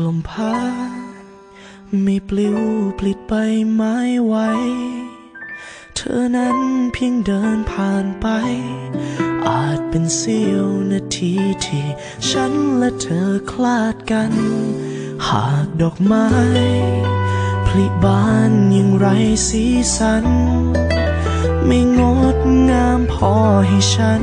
ลมพัดม่ปลิวปลิดใบไม้ไหว เธอนั้นเพียงเดินผ่านไป อาจเป็นเสี้ยวนาทีที่ฉันและเธอคลาดกัน หากดอกไม้ผลิบานยังไรสีสัน ไม่งดงามพอให้ฉัน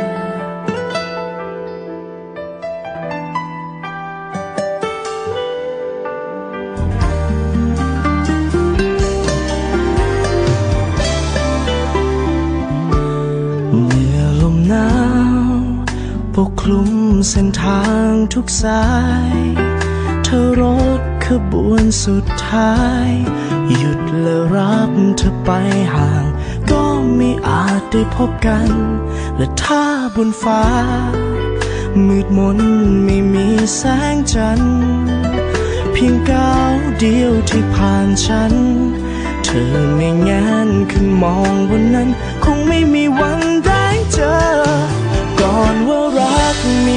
ปกคลุมเส้นทางทุกสาย เธอรถขบวนสุดท้าย หยุดและรับเธอไปห่าง ก็ไม่อาจได้พบกัน และถ้าบนฟ้า มืดมนไม่มีแสงจันทร์เพียงก้าวเดียวที่ผ่านฉัน เธอไม่แงนขึ้นมองบนนั้น คงไม่มีวันได้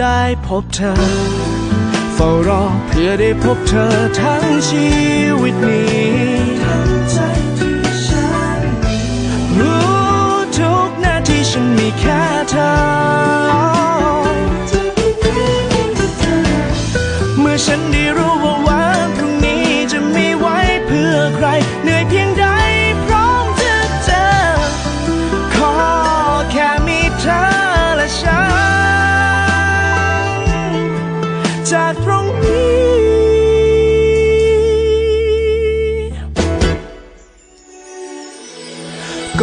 ได้พบเธอ เฝ้ารอเพื่อได้พบเธอทั้งชีวิตนี้ทั้งใจที่ฉันรู้ทุกนาทีฉันมีแค่เธอ เมื่อฉันได้รู้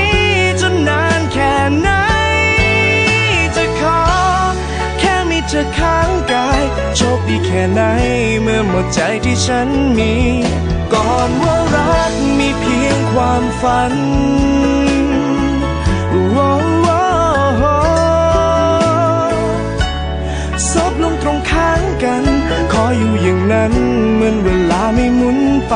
้ โชคดีแค่ไหน เมื่อหมดใจที่ฉันมี ก่อนว่ารักมีเพียงความฝันซบลงตรงข้างกัน ขออยู่อย่างนั้น เหมือนเวลาไม่หมุนไป